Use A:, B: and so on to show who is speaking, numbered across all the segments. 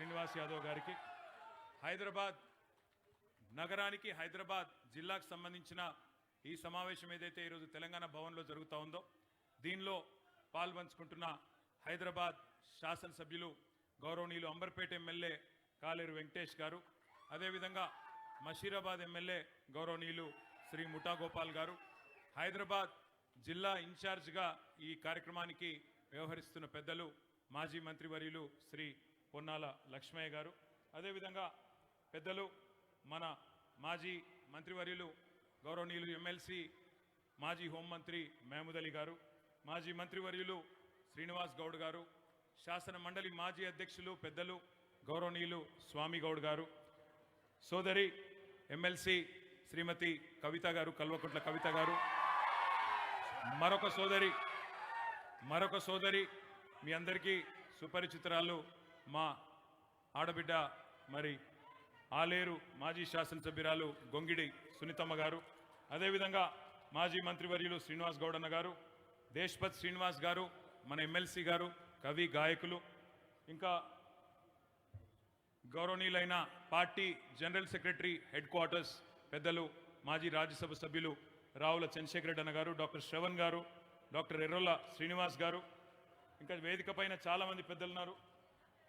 A: శ్రీనివాస్ యాదవ్ గారికి హైదరాబాద్ నగరానికి హైదరాబాద్ జిల్లాకు సంబంధించిన ఈ సమావేశం ఏదైతే ఈరోజు తెలంగాణ భవన్లో జరుగుతూ ఉందో దీనిలో పాల్పంచుకుంటున్న హైదరాబాద్ శాసనసభ్యులు గౌరవనీయులు అంబర్పేట ఎమ్మెల్యే కాలేరు వెంకటేష్ గారు అదేవిధంగా మషీరాబాద్ ఎమ్మెల్యే గౌరవనీయులు శ్రీ ముఠాగోపాల్ గారు హైదరాబాద్ జిల్లా ఇన్ఛార్జ్గా ఈ కార్యక్రమానికి వ్యవహరిస్తున్న పెద్దలు మాజీ మంత్రివర్యులు శ్రీ పొన్నాల లక్ష్మయ్య గారు. అదేవిధంగా పెద్దలు మన మాజీ మంత్రివర్యులు గౌరవనీయులు ఎమ్మెల్సీ మాజీ హోంమంత్రి మహమూద్ అలీ గారు మాజీ మంత్రివర్యులు శ్రీనివాస్ గౌడ్ గారు శాసన మండలి మాజీ అధ్యక్షులు పెద్దలు గౌరవనీయులు స్వామి గౌడ్ గారు సోదరి ఎమ్మెల్సీ శ్రీమతి కవిత గారు కల్వకుట్ల కవిత గారు మరొక సోదరి మరొక సోదరి మీ అందరికీ సుపరిచితురాలు మా ఆడబిడ్డ మరి ఆలేరు మాజీ శాసనసభ్యురాలు గొంగిడి సునీతమ్మ గారు అదేవిధంగా మాజీ మంత్రివర్యులు శ్రీనివాస్ గౌడన్న గారు దేశ్పత్ శ్రీనివాస్ గారు మన ఎమ్మెల్సీ గారు కవి గాయకులు ఇంకా గౌరవనీయులైన party general secretary headquarters పెద్దలు మాజీ రాజ్యసభ సభ్యులు రావుల చంద్రశేఖర్ రెడ్డి అన్న గారు డాక్టర్ శ్రవణ్ గారు డాక్టర్ ఎర్రొల్ల శ్రీనివాస్ గారు ఇంకా వేదిక పైన చాలామంది పెద్దలున్నారు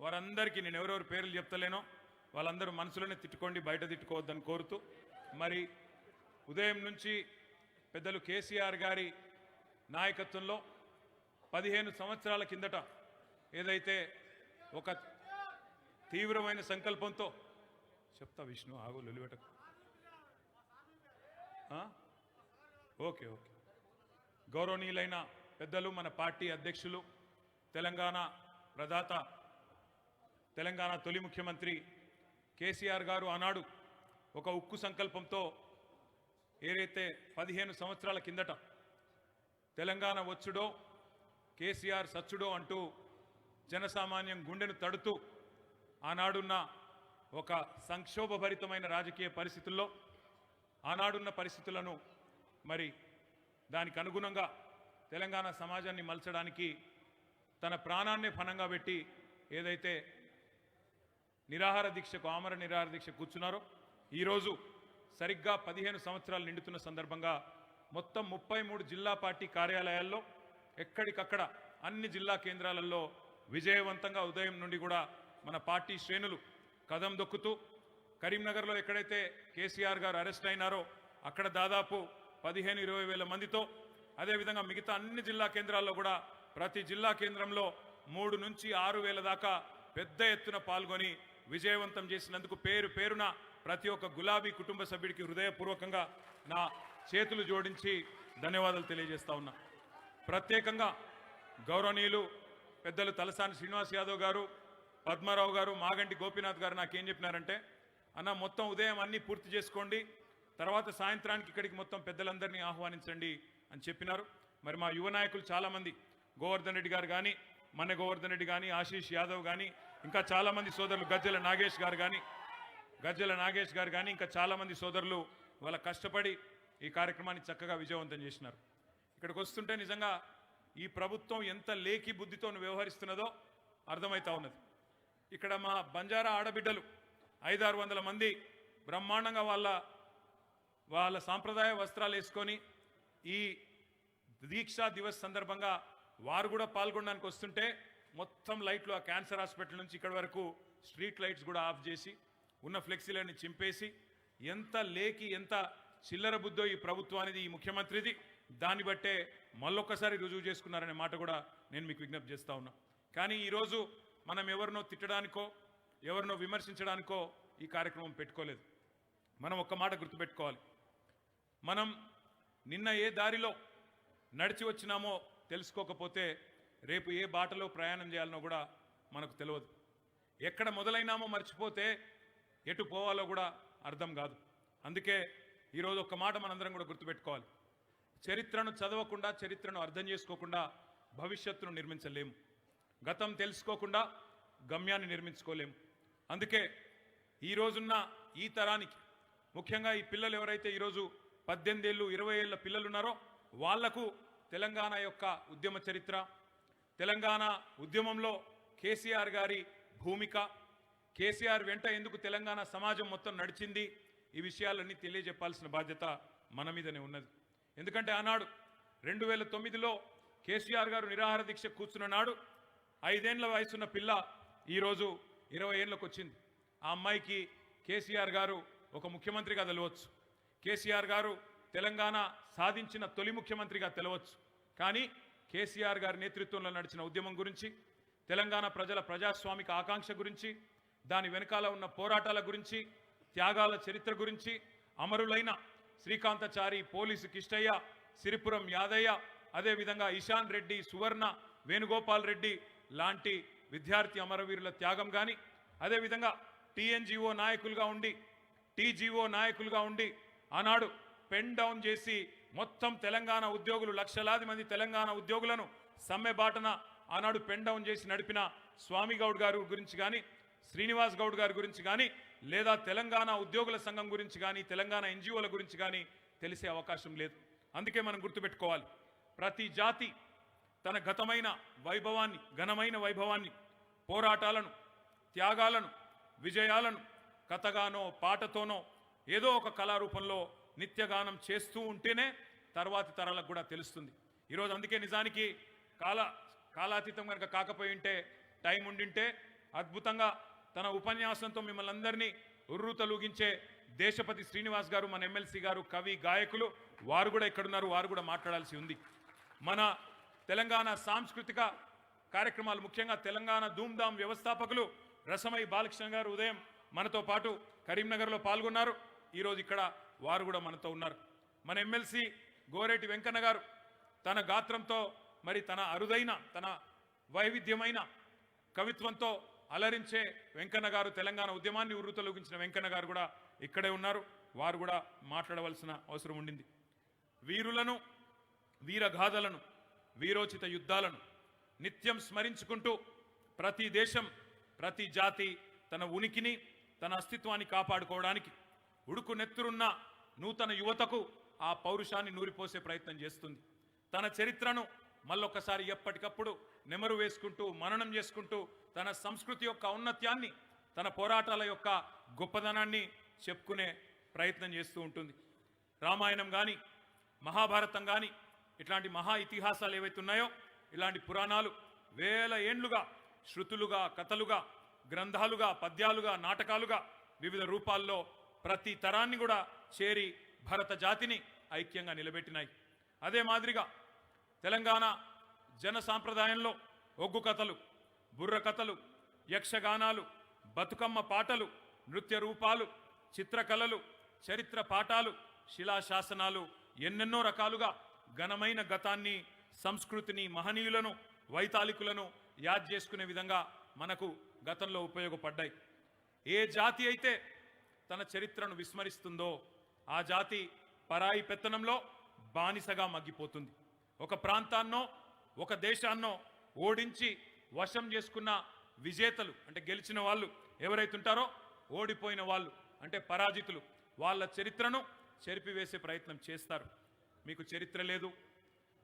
A: వారందరికీ నేను ఎవరెవరు పేర్లు చెప్తలేనో వాళ్ళందరూ మనసులోనే తిట్టుకోండి బయట తిట్టుకోవద్దని కోరుతూ మరి ఉదయం నుంచి పెద్దలు కేసీఆర్ గారి నాయకత్వంలో పదిహేను సంవత్సరాల కిందట ఏదైతే ఒక తీవ్రమైన సంకల్పంతో చెప్తా విష్ణు ఆగు లొలివెటకు ఓకే ఓకే. గౌరవనీయులైన పెద్దలు మన పార్టీ అధ్యక్షులు తెలంగాణ ప్రదాత తెలంగాణ తొలి ముఖ్యమంత్రి కేసీఆర్ గారు ఆనాడు ఒక ఉక్కు సంకల్పంతో ఏదైతే పదిహేను సంవత్సరాల కిందట తెలంగాణ వచ్చుడో కేసీఆర్ సచ్చుడో అంటూ జనసామాన్యం గుండెను తడుతూ ఆనాడున్న ఒక సంక్షోభభరితమైన రాజకీయ పరిస్థితుల్లో ఆనాడున్న పరిస్థితులను మరి దానికి అనుగుణంగా తెలంగాణ సమాజాన్ని మలచడానికి తన ప్రాణాన్ని ఫనంగా పెట్టి ఏదైతే నిరాహార దీక్షకు ఆమర నిరాహార దీక్ష కూర్చున్నారో. ఈరోజు సరిగ్గా పదిహేను సంవత్సరాలు నిండుతున్న సందర్భంగా మొత్తం ముప్పై మూడు జిల్లా పార్టీ కార్యాలయాల్లో ఎక్కడికక్కడ అన్ని జిల్లా కేంద్రాలలో విజయవంతంగా ఉదయం నుండి కూడా మన పార్టీ శ్రేణులు కదం దొక్కుతూ కరీంనగర్లో ఎక్కడైతే కేసీఆర్ గారు అరెస్ట్ అయినారో అక్కడ దాదాపు పదిహేను ఇరవై వేల మందితో అదేవిధంగా మిగతా అన్ని జిల్లా కేంద్రాల్లో కూడా ప్రతి జిల్లా కేంద్రంలో మూడు నుంచి ఆరు వేల దాకా పెద్ద ఎత్తున పాల్గొని విజయవంతం చేసినందుకు పేరు పేరున ప్రతి ఒక్క గులాబీ కుటుంబ సభ్యుడికి హృదయపూర్వకంగా నా చేతులు జోడించి ధన్యవాదాలు తెలియజేస్తా ఉన్నా. ప్రత్యేకంగా గౌరవనీయులు పెద్దలు తలసాని శ్రీనివాస్ యాదవ్ గారు పద్మారావు గారు మాగంటి గోపీనాథ్ గారు నాకేం చెప్పినారంటే అన్న మొత్తం ఉదయం అన్నీ పూర్తి చేసుకోండి తర్వాత సాయంత్రానికి ఇక్కడికి మొత్తం పెద్దలందరినీ ఆహ్వానించండి అని చెప్పినారు. మరి మా యువ నాయకులు చాలామంది గోవర్ధన్ రెడ్డి గారు కానీ మన గోవర్ధన్ రెడ్డి కానీ ఆశీష్ యాదవ్ కానీ ఇంకా చాలామంది సోదరులు గజ్జల నాగేష్ గారు కానీ గజ్జల నాగేష్ గారు కానీ ఇంకా చాలామంది సోదరులు వాళ్ళ కష్టపడి ఈ కార్యక్రమాన్ని చక్కగా విజయవంతం చేసినారు. ఇక్కడికి వస్తుంటే నిజంగా ఈ ప్రభుత్వం ఎంత లేఖి బుద్ధితో వ్యవహరిస్తున్నదో అర్థమవుతా ఉన్నది. ఇక్కడ మా బంజారా ఆడబిడ్డలు ఐదారు వందల మంది బ్రహ్మాండంగా వాళ్ళ వాళ్ళ సాంప్రదాయ వస్త్రాలు వేసుకొని ఈ దీక్షా దివస్ సందర్భంగా వారు కూడా పాల్గొనడానికి వస్తుంటే మొత్తం లైట్లు ఆ క్యాన్సర్ హాస్పిటల్ నుంచి ఇక్కడ వరకు స్ట్రీట్ లైట్స్ కూడా ఆఫ్ చేసి ఉన్న ఫ్లెక్సీలన్నీ చింపేసి ఎంత లేకి ఎంత చిల్లర బుద్ధో ఈ ప్రభుత్వానిది ఈ ముఖ్యమంత్రిది దాన్ని బట్టే మళ్ళొక్కసారి రుజువు చేసుకున్నారనే మాట కూడా నేను మీకు విజ్ఞప్తి చేస్తూ ఉన్నా. కానీ ఈరోజు మనం ఎవరినో తిట్టడానికో ఎవరినో విమర్శించడానికో ఈ కార్యక్రమం పెట్టుకోలేదు. మనం ఒక్క మాట గుర్తుపెట్టుకోవాలి. మనం నిన్న ఏ దారిలో నడిచి వచ్చినామో తెలుసుకోకపోతే రేపు ఏ బాటలో ప్రయాణం చేయాలనో కూడా మనకు తెలియదు. ఎక్కడ మొదలైనామో మర్చిపోతే ఎటు పోవాలో కూడా అర్థం కాదు. అందుకే ఈరోజు ఒక్క మాట మనందరం కూడా గుర్తుపెట్టుకోవాలి. చరిత్రను చదవకుండా చరిత్రను అర్థం చేసుకోకుండా భవిష్యత్తును నిర్మించలేము. గతం తెలుసుకోకుండా గమ్యాన్ని నిర్మించుకోలేము. అందుకే ఈ రోజున్న ఈ తరానికి ముఖ్యంగా ఈ పిల్లలు ఎవరైతే ఈరోజు పద్దెనిమిది ఏళ్ళు ఇరవై ఏళ్ళ పిల్లలున్నారో వాళ్ళకు తెలంగాణ యొక్క ఉద్యమ చరిత్ర తెలంగాణ ఉద్యమంలో కేసీఆర్ గారి భూమిక. కేసీఆర్ వెంట ఎందుకు తెలంగాణ సమాజం మొత్తం నడిచింది? ఈ విషయాలన్నీ తెలియజెప్పాల్సిన బాధ్యత మన మీదనే ఉన్నది. ఎందుకంటే ఆనాడు రెండు వేల తొమ్మిదిలో కేసీఆర్ గారు నిరాహార దీక్ష కూర్చున్న నాడు ఐదేండ్ల వయసున్న పిల్ల ఈరోజు ఇరవై ఏళ్ళకు వచ్చింది. ఆ అమ్మాయికి కేసీఆర్ గారు ఒక ముఖ్యమంత్రిగా తెలవచ్చు. కేసీఆర్ గారు తెలంగాణ సాధించిన తొలి ముఖ్యమంత్రిగా తెలవచ్చు. కానీ కేసీఆర్ గారి నేతృత్వంలో నడిచిన ఉద్యమం గురించి తెలంగాణ ప్రజల ప్రజాస్వామిక ఆకాంక్ష గురించి దాని వెనకాల ఉన్న పోరాటాల గురించి త్యాగాల చరిత్ర గురించి అమరులైన శ్రీకాంతచారి పోలీసు కిష్టయ్య సిరిపురం యాదయ్య అదేవిధంగా ఇషాన్ రెడ్డి సువర్ణ వేణుగోపాల్ రెడ్డి లాంటి విద్యార్థి అమరవీరుల త్యాగం కానీ అదేవిధంగా టీఎన్జిఓ నాయకులుగా ఉండి టీజీఓ నాయకులుగా ఉండి ఆనాడు పెన్ డౌన్ చేసి మొత్తం తెలంగాణ ఉద్యోగులు లక్షలాది మంది తెలంగాణ ఉద్యోగులను సమ్మె బాటన ఆనాడు పెన్ డౌన్ చేసి నడిపిన స్వామి గౌడ్ గారి గురించి కానీ శ్రీనివాస్ గౌడ్ గారి గురించి కానీ లేదా తెలంగాణ ఉద్యోగుల సంఘం గురించి కానీ తెలంగాణ ఎన్జిఓల గురించి కానీ తెలిసే అవకాశం లేదు. అందుకే మనం గుర్తుపెట్టుకోవాలి. ప్రతి జాతి తన గతమైన వైభవాన్ని ఘనమైన వైభవాన్ని పోరాటాలను త్యాగాలను విజయాలను కథగానో పాటతోనో ఏదో ఒక కళారూపంలో నిత్యగానం చేస్తూ ఉంటేనే తర్వాతి తరాలకు కూడా తెలుస్తుంది. ఈరోజు అందుకే నిజానికి కాల కాలాతీతం కనుక కాకపోయి ఉంటే టైం ఉండింటే అద్భుతంగా తన ఉపన్యాసంతో మిమ్మల్ని అందరినీ ఉర్రూతలూగించే దేశపతి శ్రీనివాస్ గారు మన ఎమ్మెల్సీ గారు కవి గాయకులు వారు కూడా ఇక్కడున్నారు వారు కూడా మాట్లాడాల్సి ఉంది. మన తెలంగాణ సాంస్కృతిక కార్యక్రమాలు ముఖ్యంగా తెలంగాణ ధూమ్ధామ్ వ్యవస్థాపకులు రసమై బాలకృష్ణ గారు ఉదయం మనతో పాటు కరీంనగర్లో పాల్గొన్నారు. ఈరోజు ఇక్కడ వారు కూడా మనతో ఉన్నారు. మన ఎమ్మెల్సీ గోరేటి వెంకన్న గారు తన గాత్రంతో మరి తన అరుదైన తన వైవిధ్యమైన కవిత్వంతో అలరించే వెంకన్న గారు తెలంగాణ ఉద్యమాన్ని ఉర్రుతలొగించిన వెంకన్న గారు కూడా ఇక్కడే ఉన్నారు. వారు కూడా మాట్లాడవలసిన అవసరం ఉండింది. వీరులను వీరగాథలను వీరోచిత యుద్ధాలను నిత్యం స్మరించుకుంటూ ప్రతి దేశం ప్రతి జాతి తన ఉనికిని తన అస్తిత్వాన్ని కాపాడుకోవడానికి ఉడుకు నెత్తురున్న నూతన యువతకు ఆ పౌరుషాన్ని నూరిపోసే ప్రయత్నం చేస్తుంది. తన చరిత్రను మళ్ళొక్కసారి ఎప్పటికప్పుడు నెమరు వేసుకుంటూ మననం చేసుకుంటూ తన సంస్కృతి యొక్క ఔన్నత్యాన్ని తన పోరాటాల యొక్క గొప్పదనాన్ని చెప్పుకునే ప్రయత్నం చేస్తూ ఉంటుంది. రామాయణం కానీ మహాభారతం కానీ ఇట్లాంటి మహా ఇతిహాసాలు ఏవైతే ఉన్నాయో ఇలాంటి పురాణాలు వేల ఏండ్లుగా శృతులుగా కథలుగా గ్రంథాలుగా పద్యాలుగా నాటకాలుగా వివిధ రూపాల్లో ప్రతి తరాన్ని కూడా చేరి భరత జాతిని ఐక్యంగా నిలబెట్టినాయి. అదే మాదిరిగా తెలంగాణ జన సాంప్రదాయంలో ఒగ్గు కథలు బుర్ర కథలు యక్షగానాలు బతుకమ్మ పాటలు నృత్య రూపాలు చిత్రకళలు చరిత్ర పాఠాలు శిలాశాసనాలు ఎన్నెన్నో రకాలుగా ఘనమైన గతాన్ని సంస్కృతిని మహనీయులను వైతాళికులను యాద్ చేసుకునే విధంగా మనకు గతంలో ఉపయోగపడ్డాయి. ఏ జాతి అయితే తన చరిత్రను విస్మరిస్తుందో ఆ జాతి పరాయి పెత్తనంలో బానిసగా మగ్గిపోతుంది. ఒక ప్రాంతాన్నో ఒక దేశాన్నో ఓడించి వశం చేసుకున్న విజేతలు అంటే గెలిచిన వాళ్ళు ఎవరైతుంటారో ఓడిపోయిన వాళ్ళు అంటే పరాజితులు వాళ్ళ చరిత్రను చెరిపివేసే ప్రయత్నం చేస్తారు. మీకు చరిత్ర లేదు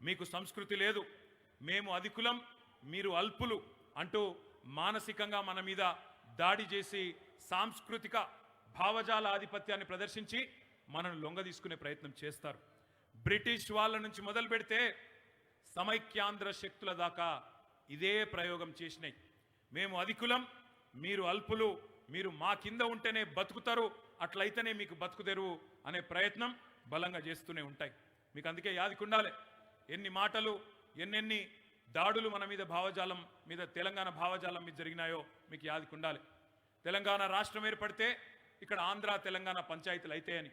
A: మీకు సంస్కృతి లేదు మేము అధికులం మీరు అల్పులు అంటూ మానసికంగా మన మీద దాడి చేసి సాంస్కృతిక భావజాల ఆధిపత్యాన్ని ప్రదర్శించి మనను లొంగ తీసుకునే ప్రయత్నం చేస్తారు. బ్రిటిష్ వాళ్ళ నుంచి మొదలు పెడితే సమైక్యాంధ్ర శక్తుల దాకా ఇదే ప్రయోగం చేసినాయి. మేము అధికులం మీరు అల్పులు మీరు మా కింద ఉంటేనే బతుకుతారు అట్లయితేనే మీకు బతుకుతెరువు అనే ప్రయత్నం బలంగా చేస్తూనే ఉంటాయి. మీకు అందుకే యాదికుండాలి ఎన్ని మాటలు ఎన్నెన్ని దాడులు మన మీద భావజాలం మీద తెలంగాణ భావజాలం మీద జరిగినాయో మీకు యాదికుండాలి తెలంగాణ రాష్ట్రం ఏర్పడితే ఇక్కడ ఆంధ్ర తెలంగాణ పంచాయతీలు అయితాయని.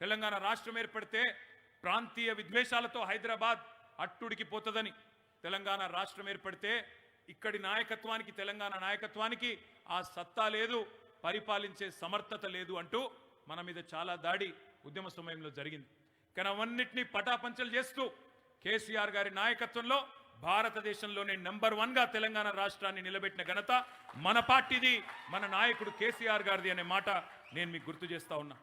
A: తెలంగాణ రాష్ట్రం ఏర్పడితే ప్రాంతీయ విద్వేషాలతో హైదరాబాద్ అట్టుడికి పోతుందని తెలంగాణ రాష్ట్రం ఏర్పడితే ఇక్కడి నాయకత్వానికి తెలంగాణ నాయకత్వానికి ఆ సత్తా లేదు పరిపాలించే సమర్థత లేదు అంటూ మన మీద చాలా దాడి ఉద్యమ సమయంలో జరిగింది. కానీ అవన్నిటినీ పటాపంచలు చేస్తూ కేసీఆర్ గారి నాయకత్వంలో భారతదేశంలోనే నెంబర్ వన్గా తెలంగాణ రాష్ట్రాన్ని నిలబెట్టిన ఘనత మన పార్టీది మన నాయకుడు కేసీఆర్ గారిది అనే మాట నేను మీకు గుర్తు చేస్తా ఉన్నా.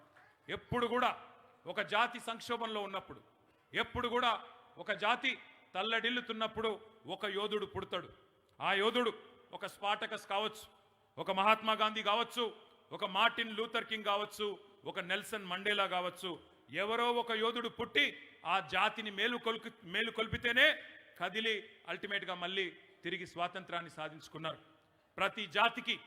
A: ఎప్పుడు కూడా ఒక జాతి సంక్షోభంలో ఉన్నప్పుడు ఎప్పుడు కూడా ఒక జాతి తల్లడిల్లుతున్నప్పుడు ఒక యోధుడు పుడతాడు. ఆ యోధుడు ఒక స్పాటకస్ కావచ్చు ఒక మహాత్మా గాంధీ కావచ్చు ఒక మార్టిన్ లూథర్ కింగ్ కావచ్చు ఒక నెల్సన్ మండేలా కావచ్చు ఎవరో ఒక యోధుడు పుట్టి ఆ జాతిని మేలు కొల్కి మేలు కదిలి అల్టిమేట్గా మళ్ళీ తిరిగి స్వాతంత్రాన్ని సాధించుకున్నారు. ప్రతి జాతికి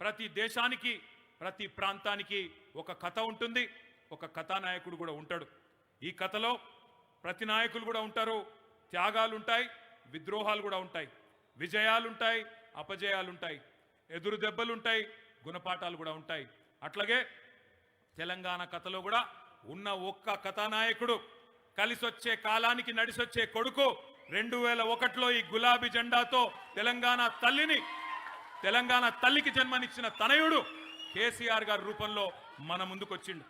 A: ప్రతి దేశానికి ప్రతి ప్రాంతానికి ఒక కథ ఉంటుంది ఒక కథానాయకుడు కూడా ఉంటాడు. ఈ కథలో ప్రతి నాయకులు కూడా ఉంటారు త్యాగాలు ఉంటాయి విద్రోహాలు కూడా ఉంటాయి విజయాలుంటాయి అపజయాలుంటాయి ఎదురు దెబ్బలుంటాయి గుణపాఠాలు కూడా ఉంటాయి. అట్లాగే తెలంగాణ కథలో కూడా ఉన్న ఒక్క కథానాయకుడు కలిసొచ్చే కాలానికి నడిసొచ్చే కొడుకు రెండు వేల ఒకటిలో ఈ గులాబీ జెండాతో తెలంగాణ తల్లిని తెలంగాణ తల్లికి జన్మనిచ్చిన తనయుడు కేసీఆర్ గారి రూపంలో మన ముందుకొచ్చిండు.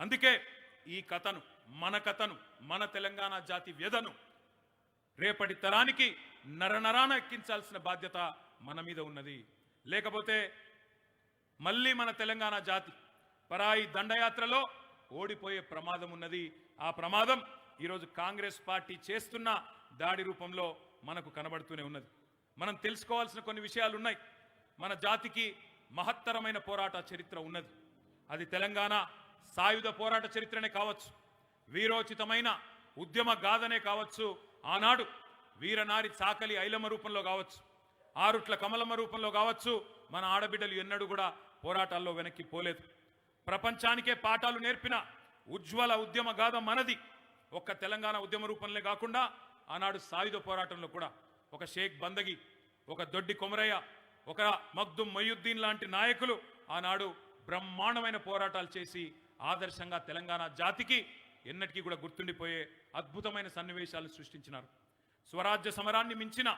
A: అందుకే ఈ కథను మన కథను మన తెలంగాణ జాతి వ్యధను రేపటి తరానికి నరనరాన ఎక్కించాల్సిన బాధ్యత మన మీద ఉన్నది. లేకపోతే మళ్ళీ మన తెలంగాణ జాతి పరాయి దండయాత్రలో ఓడిపోయే ప్రమాదం ఉన్నది. ఆ ప్రమాదం ఈరోజు కాంగ్రెస్ పార్టీ చేస్తున్న దాడి రూపంలో మనకు కనబడుతూనే ఉన్నది. మనం తెలుసుకోవాల్సిన కొన్ని విషయాలు ఉన్నాయి మన జాతికి మహత్తరమైన పోరాట చరిత్ర ఉన్నది. అది తెలంగాణ సాయుధ పోరాట చరిత్రనే కావచ్చు వీరోచితమైన ఉద్యమ గాథనే కావచ్చు ఆనాడు వీరనారి చాకలి ఐలమ్మ రూపంలో కావచ్చు ఆరుట్ల కమలమ్మ రూపంలో కావచ్చు మన ఆడబిడ్డలు ఎన్నడూ కూడా పోరాటాల్లో వెనక్కి పోలేదు. ప్రపంచానికే పాఠాలు నేర్పిన ఉజ్వల ఉద్యమ గాథ మనది. ఒక్క తెలంగాణ ఉద్యమ రూపంలో కాకుండా ఆనాడు సాయుధ పోరాటంలో కూడా ఒక షేక్ బందగి ఒక దొడ్డి కొమరయ్య ఒక మగ్దుం మొయ్యుద్దీన్ లాంటి నాయకులు ఆనాడు బ్రహ్మాండమైన పోరాటాలు చేసి ఆదర్శంగా తెలంగాణ జాతికి ఎన్నటికీ కూడా గుర్తుండిపోయే అద్భుతమైన సన్నివేశాలు సృష్టించినారు. స్వరాజ్య సమరాన్ని మించిన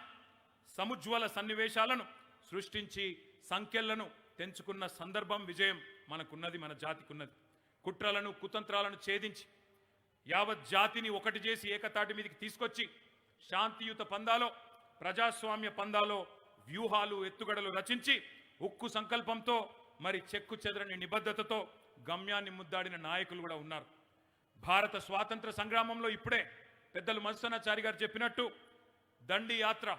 A: సముజ్వల సన్నివేశాలను సృష్టించి సంఖ్యలను తెంచుకున్న సందర్భం విజయం మనకున్నది మన జాతికున్నది. కుట్రలను కుతంత్రాలను ఛేదించి యావత్ జాతిని ఒకటి చేసి ఏకతాటి మీదకి తీసుకొచ్చి శాంతియుత పందాలో ప్రజాస్వామ్య పందాలో వ్యూహాలు ఎత్తుగడలు రచించి ఉక్కు సంకల్పంతో మరి చెక్కు చెదరని నిబద్ధతతో గమ్యాన్ని ముద్దాడిన నాయకులు కూడా ఉన్నారు. భారత స్వాతంత్ర సంగ్రామంలో ఇప్పుడే పెద్దలు మధుసనాచారి గారు చెప్పినట్టు దండి యాత్ర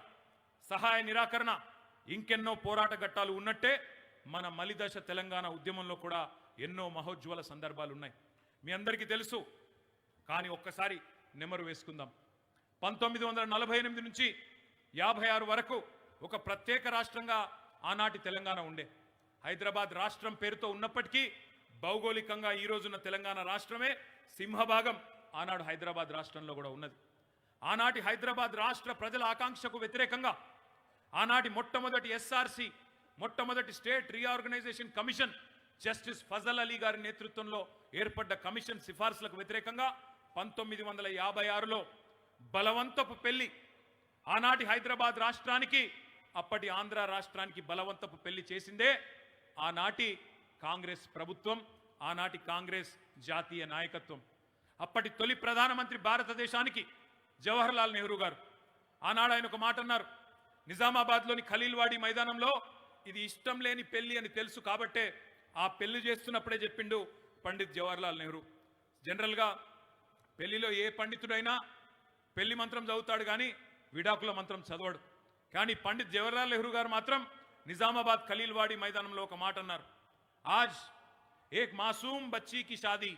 A: సహాయ నిరాకరణ ఇంకెన్నో పోరాట ఘట్టాలు ఉన్నట్టే మన మలిదశ తెలంగాణ ఉద్యమంలో కూడా ఎన్నో మహోజ్వల సందర్భాలు ఉన్నాయి. మీ అందరికీ తెలుసు కానీ ఒక్కసారి నెమరు వేసుకుందాం. పంతొమ్మిది వందల నలభై ఎనిమిది నుంచి యాభై ఆరు వరకు ఒక ప్రత్యేక రాష్ట్రంగా ఆనాటి తెలంగాణ ఉండే. హైదరాబాద్ రాష్ట్రం పేరుతో ఉన్నప్పటికీ భౌగోళికంగా ఈ రోజున్న తెలంగాణ రాష్ట్రమే సింహభాగం ఆనాడు హైదరాబాద్ రాష్ట్రంలో కూడా ఉన్నది. ఆనాటి హైదరాబాద్ రాష్ట్ర ప్రజల ఆకాంక్షకు వ్యతిరేకంగా ఆనాటి మొట్టమొదటి ఎస్ఆర్సి మొట్టమొదటి state reorganisation commission justice Fazal Ali గారి నేతృత్వంలో ఏర్పడ్డ కమిషన్ సిఫార్సులకు వ్యతిరేకంగా పంతొమ్మిది వందల యాభై ఆరులో బలవంతపు పెళ్ళి ఆనాటి హైదరాబాద్ రాష్ట్రానికి అప్పటి ఆంధ్ర రాష్ట్రానికి బలవంతపు పెళ్ళి చేసిందే ఆనాటి కాంగ్రెస్ ప్రభుత్వం ఆనాటి కాంగ్రెస్ జాతీయ నాయకత్వం. అప్పటి తొలి ప్రధానమంత్రి భారతదేశానికి జవహర్లాల్ నెహ్రూ గారు. ఆనాడు ఆయన ఒక మాట అన్నారు నిజామాబాద్లోని ఖలీల్వాడి మైదానంలో ఇది ఇష్టం లేని పెళ్ళి అని తెలుసు కాబట్టే ఆ పెళ్ళి చేస్తున్నప్పుడే చెప్పిండు పండిత్ జవహర్లాల్ నెహ్రూ. జనరల్గా పెళ్ళిలో ఏ పండితుడైనా పెళ్ళి మంత్రం చదువుతాడు కానీ విడాకుల మంత్రం చదవడు. కానీ పండిత్ జవహర్లాల్ నెహ్రూ గారు మాత్రం నిజామాబాద్ ఖలీల్వాడి మైదానంలో ఒక మాట అన్నారు आज एक मासूम बच्ची की शादी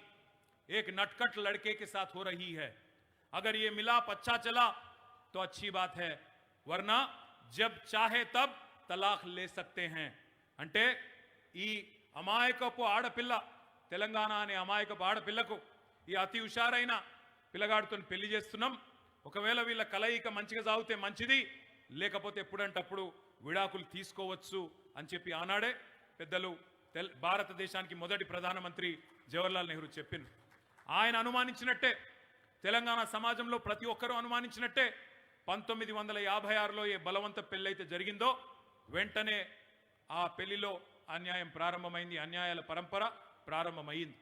A: एक नटखट लड़के के साथ हो रही है अगर ये मिलाप अच्छा चला तो अच्छी बात है वरना जब चाहे तब तलाक ले सकते हैं అంటే ఈ అమాయకపు ఆడపిల్ల తెలంగాణ అనే అమాయకపు ఆడపిల్లకు ఈ అతి హుషారైన పిల్లగాడితో పెళ్లి చేస్తున్నాం ఒకవేళ వీళ్ళ కలయిక మంచిగా సాగితే మంచిది లేకపోతే ఎప్పుడంటప్పుడు విడాకులు తీసుకోవచ్చు అని చెప్పి ఆనాడే పెద్దలు తెల్ భారతదేశానికి మొదటి ప్రధానమంత్రి జవహర్లాల్ నెహ్రూ చెప్పింది ఆయన అనుమానించినట్టే తెలంగాణ సమాజంలో ప్రతి ఒక్కరూ అనుమానించినట్టే పంతొమ్మిది వందల యాభై ఆరులో ఏ బలవంత పెళ్ళైతే జరిగిందో వెంటనే ఆ పెళ్ళిలో అన్యాయం ప్రారంభమైంది అన్యాయాల పరంపర ప్రారంభమైంది.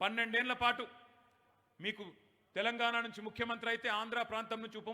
A: పన్నెండేళ్ళ పాటు మీకు తెలంగాణ నుంచి ముఖ్యమంత్రి అయితే ఆంధ్ర ప్రాంతం నుంచి ఉప